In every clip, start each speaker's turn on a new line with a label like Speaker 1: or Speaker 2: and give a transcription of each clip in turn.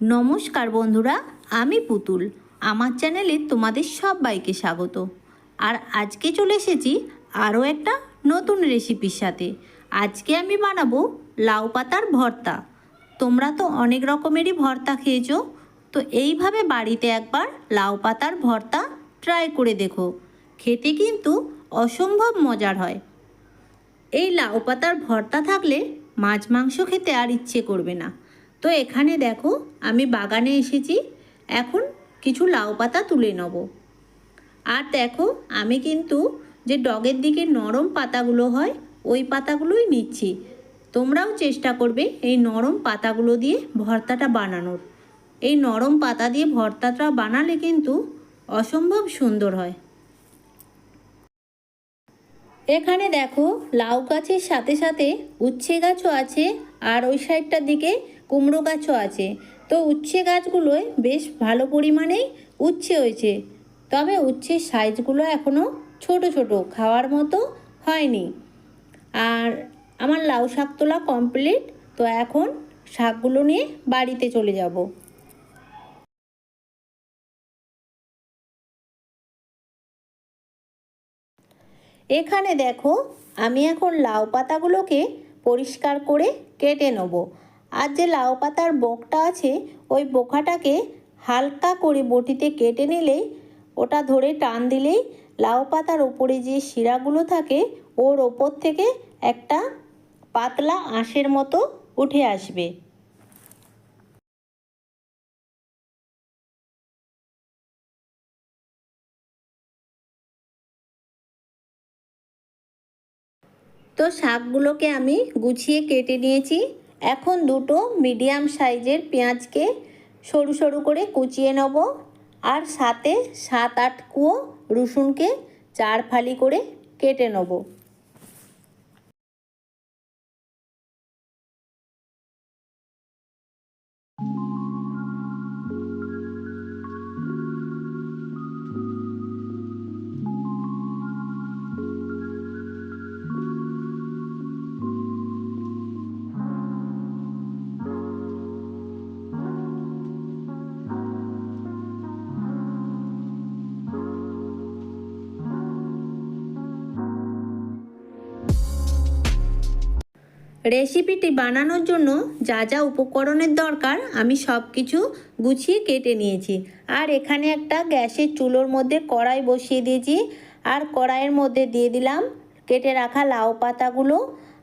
Speaker 1: নমস্কার বন্ধুরা, আমি পুতুল। আমার চ্যানেলে তোমাদের সবাইকে স্বাগত। আর আজকে চলে এসেছি আরও একটা নতুন রেসিপির সাথে। আজকে আমি বানাবো লাউ পাতার ভর্তা। তোমরা তো অনেক রকমেরই ভর্তা খেয়েছো, তো এইভাবে বাড়িতে একবার লাউ পাতার ভর্তা ট্রাই করে দেখো। খেতে কিন্তু অসম্ভব মজার হয়। এই লাউ পাতার ভর্তা থাকলে মাছ মাংস খেতে আর ইচ্ছে করবে না। তো এখানে দেখো, আমি বাগানে এসেছি, এখন কিছু লাউ পাতা তুলে নেব। আর দেখো, আমি কিন্তু যে ডগের দিকে নরম পাতাগুলো হয়, ওই পাতাগুলোই নিচ্ছি। তোমরাও চেষ্টা করবে এই নরম পাতাগুলো দিয়ে ভর্তাটা বানানোর। এই নরম পাতা দিয়ে ভর্তাটা বানালে কিন্তু অসম্ভব সুন্দর হয়। এখানে দেখো, লাউ গাছের সাথে সাথে উচ্ছে গাছও আছে, আর ওই সাইডটার দিকে কুমড়ো গাছও আছে। তো উচ্ছে গাছগুলোয় বেশ ভালো পরিমাণেই উচ্ছে হয়েছে। তবে উচ্ছের সাইজগুলো এখনও ছোট ছোট, খাওয়ার মতো হয়নি। আর আমার লাউ শাক তোলা কমপ্লিট তো এখন শাকগুলো নিয়ে বাড়িতে চলে যাব। এখানে দেখো, আমি এখন লাউ পাতাগুলোকে পরিষ্কার করে কেটে নেব। আর যে লাউ পাতার বোকটা আছে, ওই বোকাটাকে হালকা করে বটিতে কেটে নিলেই, ওটা ধরে টান দিলেই লাউ পাতার ওপরে যে শিরাগুলো থাকে, ওর ওপর থেকে একটা পাতলা আঁশের মতো উঠে আসবে। তো শাকগুলোকে আমি গুছিয়ে কেটে নিয়েছি। এখন দুটো মিডিয়াম সাইজের পেঁয়াজকে সরু সরু করে কুচিয়ে নেব আর সাথে সাত আট কুয়ো রসুনকে চার ফালি করে কেটে নেব। রেসিপিটি বানানোর জন্য যা যা উপকরণের দরকার আমি সব কিছু গুছিয়ে কেটে নিয়েছি। আর এখানে একটা গ্যাসের চুলোর মধ্যে কড়াই বসিয়ে দিয়েছি। আর কড়াইয়ের মধ্যে দিয়ে দিলাম কেটে রাখা লাউ পাতাগুলো।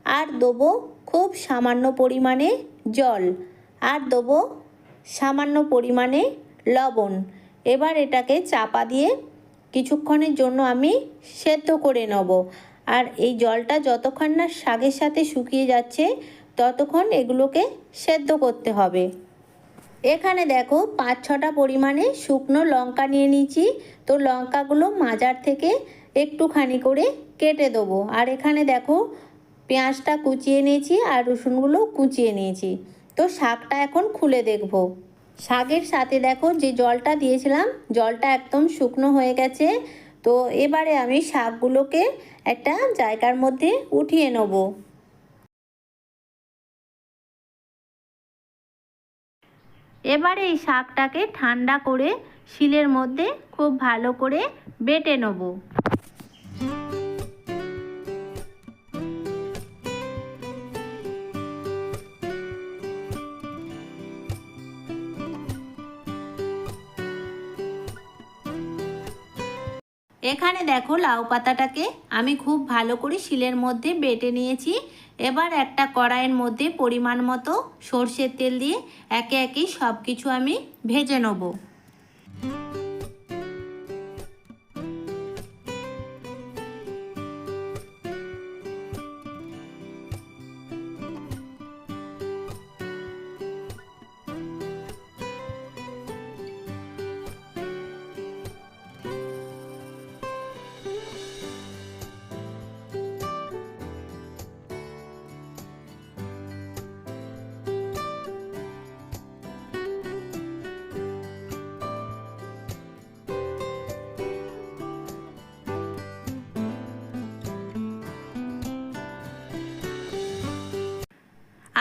Speaker 1: আর দেবো খুব সামান্য পরিমাণে জল। আর দেবো সামান্য পরিমাণে লবণ। এবার এটাকে চাপা দিয়ে কিছুক্ষণের জন্য আমি সেদ্ধ করে নেব। আর এই জলটা যতক্ষণ না শাকের সাথে শুকিয়ে যাচ্ছে, ততক্ষণ এগুলোকে সেদ্ধ করতে হবে। এখানে দেখো পাঁচ ছটা পরিমাণে শুকনো লঙ্কা নিয়ে নিয়েছি। তো লঙ্কাগুলো মাজার থেকে একটুখানি করে কেটে দেবো। আর এখানে দেখো পেঁয়াজটা কুচিয়ে নিয়েছি আর রসুনগুলো কুচিয়ে নিয়েছি। তো শাকটা এখন খুলে দেখব। শাকের সাথে দেখো যে জলটা দিয়েছিলাম, জলটা একদম শুকনো হয়ে গেছে। তো এবারে আমি শাকগুলোকে একটা জায়গার মধ্যে উঠিয়ে নেব। এবারে এই শাকটাকে ঠান্ডা করে শিলের মধ্যে খুব ভালো করে বেটে নেব। এখানে দেখো লাউ পাতাটাকে আমি খুব ভালো করে শিলের মধ্যে বেটে নিয়েছি। এবার একটা কড়াইয়ের মধ্যে পরিমাণ মতো সর্ষের তেল দিয়ে একে একে সব কিছু আমি ভেজে নেব।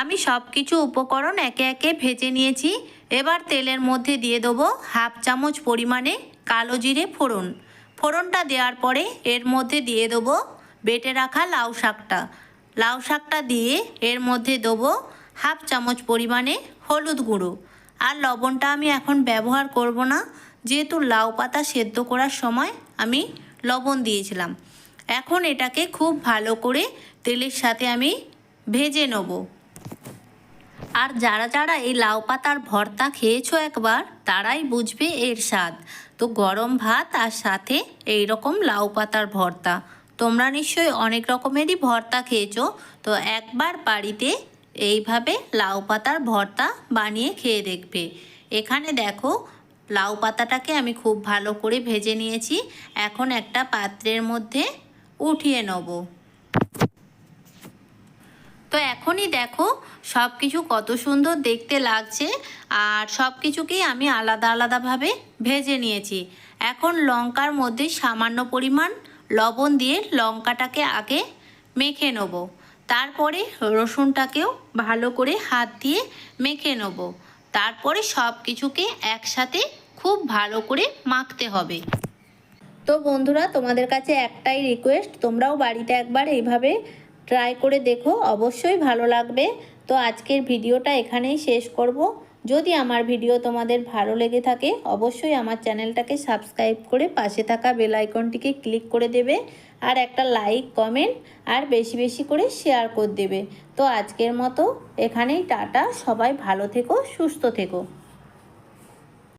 Speaker 1: আমি সব কিছু উপকরণ একে একে ভেজে নিয়েছি। এবার তেলের মধ্যে দিয়ে দেবো হাফ চামচ পরিমাণে কালো জিরে ফোড়ন। ফোড়নটা দেওয়ার পরে এর মধ্যে দিয়ে দেবো বেটে রাখা লাউ শাকটা। লাউ শাকটা দিয়ে এর মধ্যে দেবো হাফ চামচ পরিমাণে হলুদ গুঁড়ো। আর লবণটা আমি এখন ব্যবহার করব না। যেহেতু লাউ পাতা সেদ্ধ করার সময় আমি লবণ দিয়েছিলাম। এখন এটাকে খুব ভালো করে তেলের সাথে আমি ভেজে নেব। আর যারা যারা এই লাউ পাতার ভর্তা খেয়েছো একবার, তারাই বুঝবে এর স্বাদ। তো গরম ভাত আর সাথে এই রকম লাউ পাতার ভর্তা। তোমরা নিশ্চয়ই অনেক রকমেরই ভর্তা খেয়েছো। তো একবার বাড়িতে এইভাবে লাউ পাতার ভর্তা বানিয়ে খেয়ে দেখবে। এখানে দেখো, লাউ পাতাটাকে আমি খুব ভালো করে ভেজে নিয়েছি। এখন একটা পাত্রের মধ্যে উঠিয়ে নেব। তো এখনই দেখো সব কিছু কত সুন্দর দেখতে লাগছে আর সব কিছুকেই আমি আলাদা আলাদাভাবে ভেজে নিয়েছি। এখন লঙ্কার মধ্যে সামান্য পরিমাণ লবণ দিয়ে লঙ্কাটাকে আগে মেখে নেব। তারপরে রসুনটাকেও ভালো করে হাত দিয়ে মেখে নেব। তারপরে সব কিছুকে একসাথে খুব ভালো করে মাখতে হবে। তো বন্ধুরা, তোমাদের কাছে একটাই রিকোয়েস্ট তোমরাও বাড়িতে একবার এইভাবে ট্রাই করে দেখো, অবশ্যই ভালো লাগবে। তো আজকের ভিডিওটা এখানেই শেষ করব। যদি আমার ভিডিও তোমাদের ভালো লেগে থাকে, অবশ্যই আমার চ্যানেলটাকে সাবস্ক্রাইব করে পাশে থাকা বেল আইকনটিকে ক্লিক করে দেবে, আর একটা লাইক কমেন্ট আর বেশি বেশি করে শেয়ার করে দেবে। তো আজকের মতো এখানেই, টাটা, সবাই ভালো থেকো, সুস্থ থেকো।